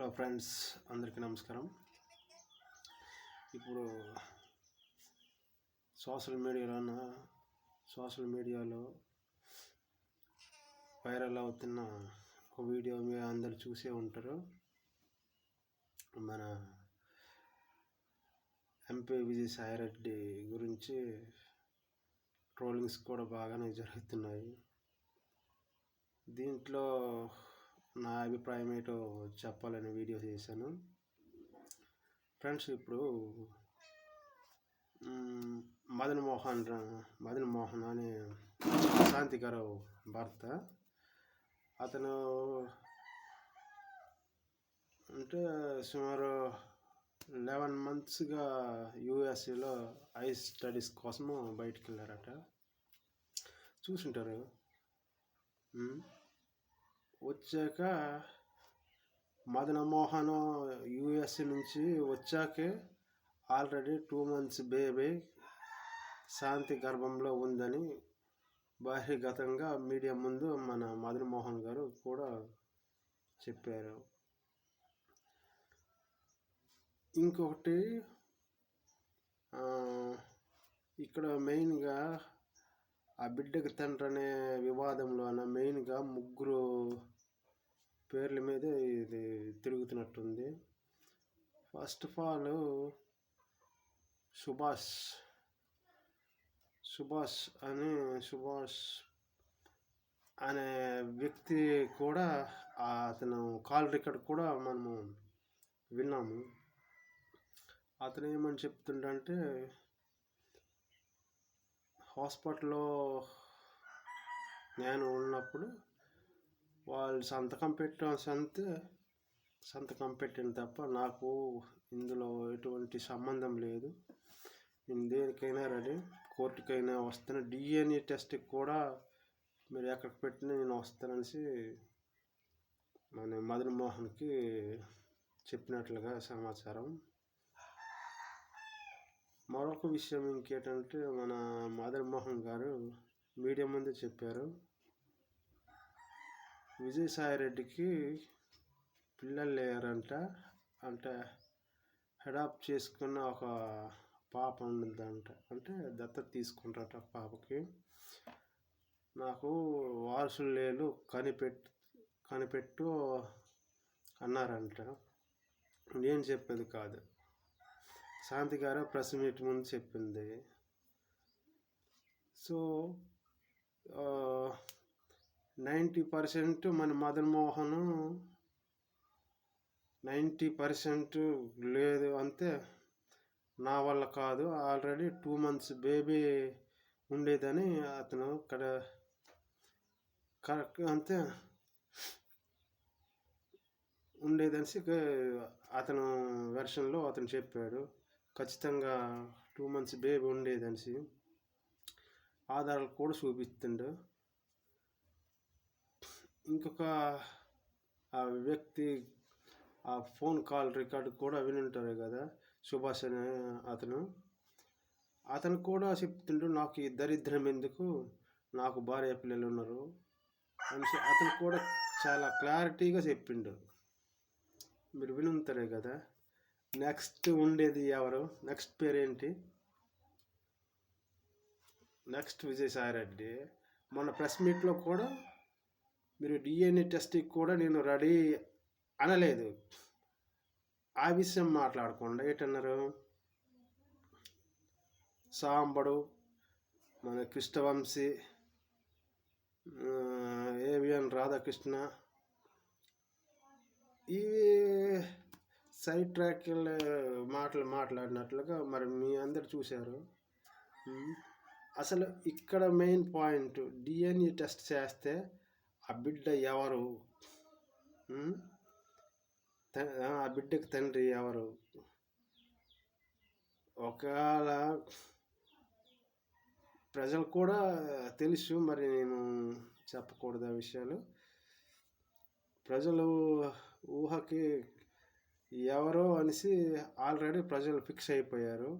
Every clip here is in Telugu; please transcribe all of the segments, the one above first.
హలో ఫ్రెండ్స్ అందరికీ నమస్కారం. ఇప్పుడు సోషల్ మీడియాలో సోషల్ మీడియాలో వైరల్ అవుతున్న ఒక వీడియో మీరు అందరు చూసే ఉంటారు. మన ఎంపీ విజయ్ సాయిరెడ్డి గురించి ట్రోలింగ్స్ కూడా బాగానే జరుగుతున్నాయి. దీంట్లో నా అభిప్రాయం ఏంటో చెప్పాలని వీడియో చేశాను. ఫ్రెండ్స్ ఇప్పుడు మదన్ మోహన్ మదన్ మోహన్ అనే శాంతి భర్త. అతను అంటే సుమారు లెవెన్ మంత్స్గా యూఎస్ఏలో ఐ స్టడీస్ కోసము బయటికి వెళ్ళారట చూసుంటారు వచ్చాక మదన మోహన్ నుంచి వచ్చాకే already two months baby Shanti గర్భంలో ఉందని బహిర్గతంగా మీడియా ముందు మన మదన్ మోహన్ గారు కూడా చెప్పారు. ఇంకొకటి ఇక్కడ మెయిన్గా ఆ బిడ్డకి తండ్రి అనే వివాదంలోన మెయిన్గా ముగ్గురు పేర్ల మీదే ఇది తిరుగుతున్నట్టుంది. First of all Subhash. Subhash అని సుభాష్ అనే వ్యక్తి కూడా అతను కాల్ రికార్డ్ కూడా మనము విన్నాము. అతను ఏమని చెప్తుండంటే హాస్పిటల్లో నేను ఉన్నప్పుడు వాళ్ళు సంతకం పెట్టాం సంతే సంతకం పెట్టిన తప్ప నాకు ఇందులో ఎటువంటి సంబంధం లేదు. నేను దేనికైనా రెడీ కోర్టుకైనా వస్తాను. డిఎన్ఏ టెస్ట్కి కూడా మీరు ఎక్కడికి పెట్టినా నేను వస్తాననేసి మన మదన్ మోహన్కి చెప్పినట్లుగా సమాచారం. మరొక విషయం ఇంకేంటంటే మన మదన్ మోహన్ గారు మీడియా ముందే చెప్పారు. విజయసాయిరెడ్డికి పిల్లలు లేరంట. అంటే అడాప్ట్ చేసుకున్న ఒక పాప ఉందంట. అంటే దత్తత తీసుకుంటారట పాపకి. నాకు వారసులు లేరు కనిపెట్టు కనిపెట్టు అన్నారంట. నేను చెప్పేది కాదు. శాంతి గారు ప్రెస్ మీట్ ముందు చెప్పింది. సో నైంటీ పర్సెంట్ మన మదన్ మోహన్ నైంటీ పర్సెంట్ లేదు అంతే నా వల్ల కాదు. ఆల్రెడీ టూ మంత్స్ బేబీ ఉండేదని అతను ఇక్కడ కరెక్ట్ అంతే ఉండేదనేసి అతను వెర్షన్లో అతను చెప్పాడు. ఖచ్చితంగా టూ మంత్స్ బేబీ ఉండేదనేసి ఆధారాలు కూడా చూపిస్తుండు. ఇంకొక ఆ వ్యక్తి ఆ ఫోన్ కాల్ రికార్డు కూడా వినుంటారు కదా సుభాష్ అనే అతను. అతను కూడా చెప్తుండు నాకు ఈ దరిద్రం ఎందుకు? నాకు భార్య పిల్లలు ఉన్నారు. అని అతను కూడా చాలా క్లారిటీగా చెప్పిండు. మీరు వినుంటారే కదా? నెక్స్ట్ ఉండేది ఎవరు? నెక్స్ట్ పేరేంటి? నెక్స్ట్ విజయసాయిరెడ్డి మొన్న ప్రెస్ మీట్లో కూడా మీరు డిఎన్ఏ టెస్ట్కి కూడా నేను రెడీ అనలేదు. ఆ విషయం మాట్లాడకుండా ఏంటన్నారు సాంబడు మన కృష్ణవంశీ ఏవిఎన్ రాధాకృష్ణ ఈ సైడ్ ట్రాక్ మాటలు మాట్లాడినట్లుగా మరి మీ అందరు చూశారు. అసలు ఇక్కడ మెయిన్ పాయింట్ డిఎన్ఏ టెస్ట్ చేస్తే ఆ బిడ్డ ఎవరు? ఆ బిడ్డకి తండ్రి ఎవరు? ఒకవేళ ప్రజలు కూడా తెలుసు మరి నేను చెప్పకూడదు ఆ విషయాలు. ప్రజలు ఊహకి ఎవరో అనేసి ఆల్రెడీ ప్రజలు ఫిక్స్ అయిపోయారు.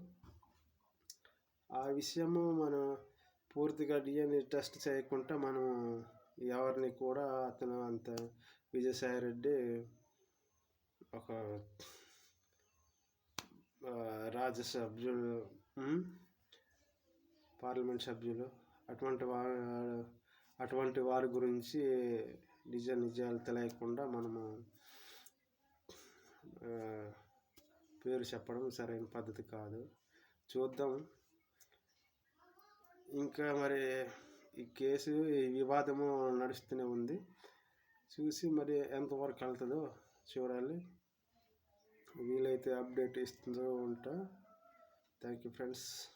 ఆ విషయము మనం పూర్తిగా డిఎన్ఏ టెస్ట్ చేయకుండా మనం ఎవరిని కూడా అతను అంత విజయసాయి రెడ్డి ఒక రాజ్యసభ్యులు పార్లమెంట్ సభ్యులు అటువంటి వారు అటువంటి వారి గురించి నిజ నిజాలు తెలియకుండా మనము పేరు చెప్పడం సరైన పద్ధతి కాదు. చూద్దాం. ఇంకా మరి ఈ కేసు ఈ వివాదము నడుస్తూనే ఉంది. చూసి మరి ఎంతవరకు వెళ్తుందో చూడాలి. వీలైతే అప్డేట్ ఇస్తుందో ఉంటా. Thank you friends.